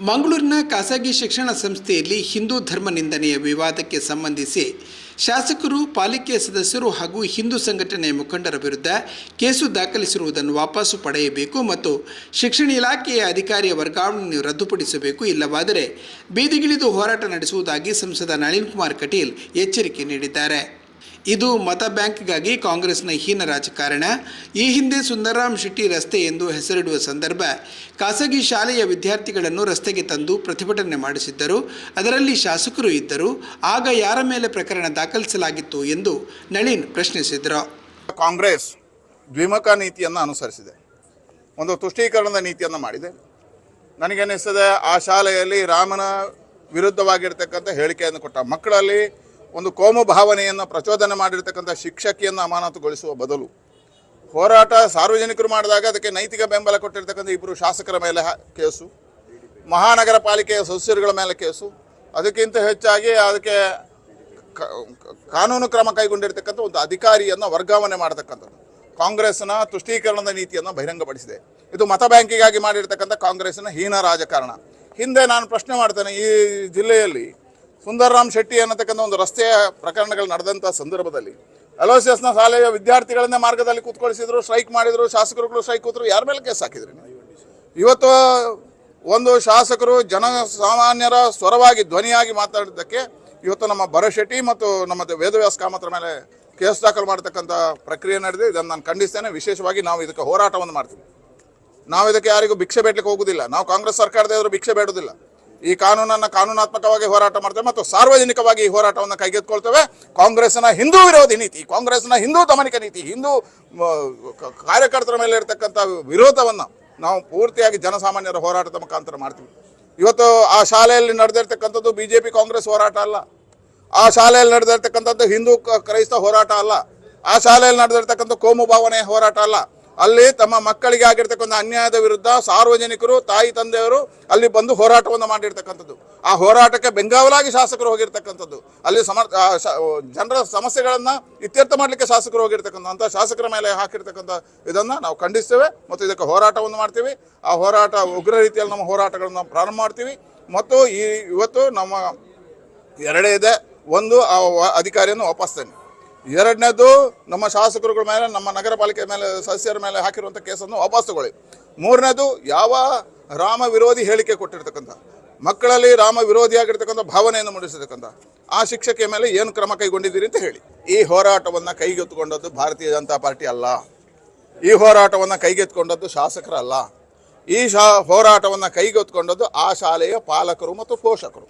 ಮಂಗಳೂರಿನ ಖಾಸಗಿ ಶಿಕ್ಷಣ ಸಂಸ್ಥೆಯಲ್ಲಿ ಹಿಂದೂ ಧರ್ಮ ನಿಂದನೆಯ ವಿವಾದಕ್ಕೆ ಸಂಬಂಧಿಸಿ ಶಾಸಕರು, ಪಾಲಿಕೆ ಸದಸ್ಯರು ಹಾಗೂ ಹಿಂದೂ ಸಂಘಟನೆಯ ಮುಖಂಡರ ವಿರುದ್ಧ ಕೇಸು ದಾಖಲಿಸಿರುವುದನ್ನು ವಾಪಸು ಪಡೆಯಬೇಕು ಮತ್ತು ಶಿಕ್ಷಣ ಇಲಾಖೆಯ ಅಧಿಕಾರಿಯ ವರ್ಗಾವಣೆಯನ್ನು ರದ್ದುಪಡಿಸಬೇಕು. ಇಲ್ಲವಾದರೆ ಬೀದಿಗಿಳಿದು ಹೋರಾಟ ನಡೆಸುವುದಾಗಿ ಸಂಸದ ನಳಿನ್ ಕುಮಾರ್ ಕಟೀಲ್ ಎಚ್ಚರಿಕೆ ನೀಡಿದ್ದಾರೆ. ಇದು ಮತ ಬ್ಯಾಂಕ್ಗಾಗಿ ಕಾಂಗ್ರೆಸ್ನ ಹೀನ ರಾಜಕಾರಣ. ಈ ಹಿಂದೆ ಸುಂದರರಾಮ್ ಶೆಟ್ಟಿ ರಸ್ತೆ ಎಂದು ಹೆಸರಿಡುವ ಸಂದರ್ಭ ಖಾಸಗಿ ಶಾಲೆಯ ವಿದ್ಯಾರ್ಥಿಗಳನ್ನು ರಸ್ತೆಗೆ ತಂದು ಪ್ರತಿಭಟನೆ ಮಾಡಿಸಿದ್ದರು. ಅದರಲ್ಲಿ ಶಾಸಕರು ಇದ್ದರು. ಆಗ ಯಾರ ಮೇಲೆ ಪ್ರಕರಣ ದಾಖಲಿಸಲಾಗಿತ್ತು ಎಂದು ನಳಿನ್ ಪ್ರಶ್ನಿಸಿದರು. ಕಾಂಗ್ರೆಸ್ ದ್ವಿಮುಖ ನೀತಿಯನ್ನು ಅನುಸರಿಸಿದೆ. ಒಂದು ತುಷ್ಟೀಕರಣದ ನೀತಿಯನ್ನು ಮಾಡಿದೆ. ನನಗನ್ನಿಸ್ತದೆ ಆ ಶಾಲೆಯಲ್ಲಿ ರಾಮನ ವಿರುದ್ಧವಾಗಿರ್ತಕ್ಕಂಥ ಹೇಳಿಕೆಯನ್ನು ಕೊಟ್ಟ ಮಕ್ಕಳಲ್ಲಿ ಒಂದು ಕೋಮು ಭಾವನೆಯನ್ನು ಪ್ರಚೋದನೆ ಮಾಡಿರ್ತಕ್ಕಂಥ ಶಿಕ್ಷಕಿಯನ್ನು ಅಮಾನತುಗೊಳಿಸುವ ಬದಲು ಹೋರಾಟ ಸಾರ್ವಜನಿಕರು ಮಾಡಿದಾಗ ಅದಕ್ಕೆ ನೈತಿಕ ಬೆಂಬಲ ಕೊಟ್ಟಿರ್ತಕ್ಕಂಥ ಇಬ್ಬರು ಶಾಸಕರ ಮೇಲೆ ಕೇಸು ಮಹಾನಗರ ಪಾಲಿಕೆಯ ಸದಸ್ಯರುಗಳ ಮೇಲೆ ಕೇಸು, ಅದಕ್ಕಿಂತ ಹೆಚ್ಚಾಗಿ ಅದಕ್ಕೆ ಕಾನೂನು ಕ್ರಮ ಕೈಗೊಂಡಿರ್ತಕ್ಕಂಥ ಒಂದು ಅಧಿಕಾರಿಯನ್ನು ವರ್ಗಾವಣೆ ಮಾಡತಕ್ಕಂಥದ್ದು. ಕಾಂಗ್ರೆಸ್ನ ತುಷ್ಟೀಕರಣದ ನೀತಿಯನ್ನು ಬಹಿರಂಗಪಡಿಸಿದೆ. ಇದು ಮತ ಬ್ಯಾಂಕಿಗಾಗಿ ಮಾಡಿರ್ತಕ್ಕಂಥ ಕಾಂಗ್ರೆಸ್ನ ಹೀನ ರಾಜಕಾರಣ. ಹಿಂದೆ ನಾನು ಪ್ರಶ್ನೆ ಮಾಡ್ತೇನೆ, ಈ ಜಿಲ್ಲೆಯಲ್ಲಿ ಸುಂದರರಾಮ್ ಶೆಟ್ಟಿ ಅನ್ನತಕ್ಕಂಥ ಒಂದು ರಸ್ತೆಯ ಪ್ರಕರಣಗಳು ನಡೆದಂಥ ಸಂದರ್ಭದಲ್ಲಿ ಅಲೋಸಿಯಸ್ನ ಶಾಲೆಯ ವಿದ್ಯಾರ್ಥಿಗಳನ್ನೇ ಮಾರ್ಗದಲ್ಲಿ ಕೂತ್ಕೊಳಿಸಿದ್ರು, ಸ್ಟ್ರೈಕ್ ಮಾಡಿದ್ರು, ಶಾಸಕರುಗಳು ಸ್ಟ್ರೈಕ್ ಕೂತರು, ಯಾರ ಮೇಲೆ ಕೇಸ್ ಹಾಕಿದ್ರಿ? ಇವತ್ತು ಒಂದು ಶಾಸಕರು ಜನಸಾಮಾನ್ಯರ ಸ್ವರವಾಗಿ ಧ್ವನಿಯಾಗಿ ಮಾತಾಡಿದ್ದಕ್ಕೆ ಇವತ್ತು ನಮ್ಮ ಭರಶೆಟ್ಟಿ ಮತ್ತು ನಮ್ಮ ವೇದವ್ಯಾಸ ಕಾಮತ್ರ ಮೇಲೆ ಕೇಸ್ ದಾಖಲು ಮಾಡತಕ್ಕಂಥ ಪ್ರಕ್ರಿಯೆ ನಡೆದಿದೆ. ಇದನ್ನು ನಾನು ಖಂಡಿಸ್ತೇನೆ. ವಿಶೇಷವಾಗಿ ನಾವು ಇದಕ್ಕೆ ಹೋರಾಟವನ್ನು ಮಾಡ್ತೀವಿ. ನಾವು ಇದಕ್ಕೆ ಯಾರಿಗೂ ಭಿಕ್ಷೆ ಬೇಡಲಿಕ್ಕೆ ಹೋಗುದಿಲ್ಲ. ನಾವು ಕಾಂಗ್ರೆಸ್ ಸರ್ಕಾರದ ಭಿಕ್ಷೆ ಬೇಡುವುದಿಲ್ಲ ಈ ಕಾನೂನನ್ನು ಕಾನೂನಾತ್ಮಕವಾಗಿ ಹೋರಾಟ ಮಾಡ್ತೇವೆ ಮತ್ತು ಸಾರ್ವಜನಿಕವಾಗಿ ಈ ಹೋರಾಟವನ್ನು ಕೈಗೆತ್ತಿಕೊಳ್ತೇವೆ. ಕಾಂಗ್ರೆಸ್ನ ಹಿಂದೂ ವಿರೋಧಿ ನೀತಿ ಕಾಂಗ್ರೆಸ್ನ ಹಿಂದೂ ದಮನಿಕ ನೀತಿ, ಹಿಂದೂ ಕಾರ್ಯಕರ್ತರ ಮೇಲೆ ಇರತಕ್ಕಂಥ ವಿರೋಧವನ್ನು ನಾವು ಪೂರ್ತಿಯಾಗಿ ಜನಸಾಮಾನ್ಯರ ಹೋರಾಟದ ಮುಖಾಂತರ ಮಾಡ್ತೀವಿ. ಇವತ್ತು ಆ ಶಾಲೆಯಲ್ಲಿ ನಡೆದಿರ್ತಕ್ಕಂಥದ್ದು ಬಿ ಜೆ ಪಿ ಕಾಂಗ್ರೆಸ್ ಹೋರಾಟ ಅಲ್ಲ. ಆ ಶಾಲೆಯಲ್ಲಿ ನಡೆದಿರ್ತಕ್ಕಂಥದ್ದು ಹಿಂದೂ ಕ್ರೈಸ್ತ ಹೋರಾಟ ಅಲ್ಲ. ಆ ಶಾಲೆಯಲ್ಲಿ ನಡೆದಿರ್ತಕ್ಕಂಥ ಕೋಮು ಭಾವನೆ ಹೋರಾಟ ಅಲ್ಲ. ಅಲ್ಲಿ ತಮ್ಮ ಮಕ್ಕಳಿಗೆ ಆಗಿರ್ತಕ್ಕಂಥ ಅನ್ಯಾಯದ ವಿರುದ್ಧ ಸಾರ್ವಜನಿಕರು, ತಾಯಿ, ತಂದೆಯವರು ಅಲ್ಲಿ ಬಂದು ಹೋರಾಟವನ್ನು ಮಾಡಿರ್ತಕ್ಕಂಥದ್ದು. ಆ ಹೋರಾಟಕ್ಕೆ ಬೆಂಗಾವಲಾಗಿ ಶಾಸಕರು ಹೋಗಿರ್ತಕ್ಕಂಥದ್ದು. ಅಲ್ಲಿ ಸಮ ಜನರ ಸಮಸ್ಯೆಗಳನ್ನು ಇತ್ಯರ್ಥ ಮಾಡಲಿಕ್ಕೆ ಶಾಸಕರು ಹೋಗಿರ್ತಕ್ಕಂಥ, ಅಂತ ಶಾಸಕರ ಮೇಲೆ ಹಾಕಿರ್ತಕ್ಕಂಥ ಇದನ್ನು ನಾವು ಖಂಡಿಸ್ತೇವೆ. ಮತ್ತು ಇದಕ್ಕೆ ಹೋರಾಟವನ್ನು ಮಾಡ್ತೀವಿ. ಆ ಹೋರಾಟ ಉಗ್ರ ರೀತಿಯಲ್ಲಿ ನಮ್ಮ ಹೋರಾಟಗಳನ್ನು ಪ್ರಾರಂಭ ಮಾಡ್ತೀವಿ. ಮತ್ತು ಈ, ಇವತ್ತು ನಮ್ಮ ಎರಡೇ ಇದೆ. ಒಂದು ಆ ಅಧಿಕಾರಿಯನ್ನು ವಾಪಸ್ತೇನೆ ಎರಡನೇದು, ನಮ್ಮ ಶಾಸಕರುಗಳ ಮೇಲೆ, ನಮ್ಮ ನಗರ ಪಾಲಿಕೆ ಮೇಲೆ, ಸದಸ್ಯರ ಮೇಲೆ ಹಾಕಿರುವಂಥ ಕೇಸನ್ನು ವಾಪಸ್ ತಗೊಳ್ಳಿ. ಮೂರನೇದು, ಯಾವ ರಾಮ ವಿರೋಧಿ ಹೇಳಿಕೆ ಕೊಟ್ಟಿರ್ತಕ್ಕಂಥ, ಮಕ್ಕಳಲ್ಲಿ ರಾಮ ವಿರೋಧಿಯಾಗಿರ್ತಕ್ಕಂಥ ಭಾವನೆಯನ್ನು ಮೂಡಿಸಿರ್ತಕ್ಕಂಥ, ಆ ಶಿಕ್ಷಕಿಯ ಮೇಲೆ ಏನು ಕ್ರಮ ಕೈಗೊಂಡಿದ್ದೀರಿ ಅಂತ ಹೇಳಿ. ಈ ಹೋರಾಟವನ್ನು ಕೈಗೆತ್ತಿಕೊಂಡದ್ದು ಭಾರತೀಯ ಜನತಾ ಪಾರ್ಟಿ ಅಲ್ಲ. ಈ ಹೋರಾಟವನ್ನು ಕೈಗೆತ್ತಿಕೊಂಡದ್ದು ಶಾಸಕರಲ್ಲ. ಈ ಶಾ, ಹೋರಾಟವನ್ನು ಕೈಗೆತ್ತಿಕೊಂಡದ್ದು ಆ ಶಾಲೆಯ ಪಾಲಕರು ಮತ್ತು ಪೋಷಕರು.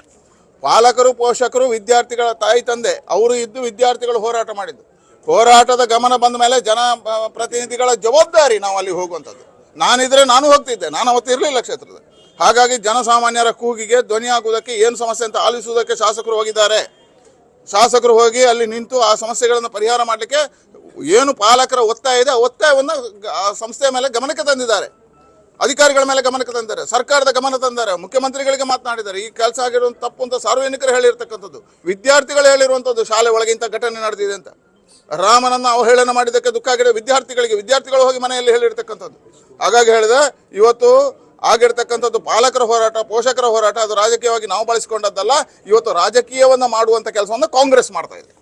ಪಾಲಕರು, ಪೋಷಕರು, ವಿದ್ಯಾರ್ಥಿಗಳ ತಾಯಿ, ತಂದೆ, ಅವರು ಇದ್ದು ವಿದ್ಯಾರ್ಥಿಗಳು ಹೋರಾಟ ಮಾಡಿದ್ದು. ಹೋರಾಟದ ಗಮನ ಬಂದ ಮೇಲೆ ಜನ ಪ್ರತಿನಿಧಿಗಳ ಜವಾಬ್ದಾರಿ ನಾವು ಅಲ್ಲಿ ಹೋಗುವಂಥದ್ದು. ನಾನಿದ್ರೆ ನಾನು ಹೋಗ್ತಿದ್ದೆ, ನಾನು ಅವತ್ತು ಇರಲಿಲ್ಲ ಕ್ಷೇತ್ರದಲ್ಲಿ ಹಾಗಾಗಿ ಜನಸಾಮಾನ್ಯರ ಕೂಗಿಗೆ ಧ್ವನಿ ಆಗುವುದಕ್ಕೆ ಏನು ಸಮಸ್ಯೆ ಅಂತ ಆಲಿಸುವುದಕ್ಕೆ ಶಾಸಕರು ಹೋಗಿದ್ದಾರೆ. ಶಾಸಕರು ಹೋಗಿ ಅಲ್ಲಿ ನಿಂತು ಆ ಸಮಸ್ಯೆಗಳನ್ನು ಪರಿಹಾರ ಮಾಡಲಿಕ್ಕೆ ಏನು ಪಾಲಕರ ಒತ್ತಾಯ ಇದೆ ಒತ್ತಾಯವನ್ನು ಸಂಸ್ಥೆಯ ಮೇಲೆ ಗಮನಕ್ಕೆ ತಂದಿದ್ದಾರೆ. ಅಧಿಕಾರಿಗಳ ಮೇಲೆ ಗಮನಕ್ಕೆ ತಂದಿದ್ದಾರೆ ಸರ್ಕಾರದ ಗಮನ ತಂದಿದ್ದಾರೆ ಮುಖ್ಯಮಂತ್ರಿಗಳಿಗೆ ಮಾತನಾಡಿದ್ದಾರೆ ಈ ಕೆಲಸ ಆಗಿರುವಂತ ತಪ್ಪು ಅಂತ ಸಾರ್ವಜನಿಕರು ಹೇಳಿರ್ತಕ್ಕಂಥದ್ದು, ವಿದ್ಯಾರ್ಥಿಗಳು ಹೇಳಿರುವಂಥದ್ದು ಶಾಲೆ ಒಳಗೆ ಇಂಥ ಘಟನೆ ನಡೆದಿದೆ ಅಂತ. ರಾಮನನ್ನು ಅವಹೇಳನ ಮಾಡಿದ್ದಕ್ಕೆ ದುಃಖ ಆಗಿದೆ ವಿದ್ಯಾರ್ಥಿಗಳಿಗೆ, ವಿದ್ಯಾರ್ಥಿಗಳು ಹೋಗಿ ಮನೆಯಲ್ಲಿ ಹೇಳಿರ್ತಕ್ಕಂಥದ್ದು. ಹಾಗಾಗಿ ಹೇಳಿದೆ, ಇವತ್ತು ಆಗಿರ್ತಕ್ಕಂಥದ್ದು ಪಾಲಕರ ಹೋರಾಟ, ಪೋಷಕರ ಹೋರಾಟ, ಅದು ರಾಜಕೀಯವಾಗಿ ನಾವು ಬಳಸಿಕೊಂಡದ್ದಲ್ಲ, ಇವತ್ತು ರಾಜಕೀಯವನ್ನು ಮಾಡುವಂಥ ಕೆಲಸವನ್ನು ಕಾಂಗ್ರೆಸ್ ಮಾಡ್ತಾ ಇದೆ.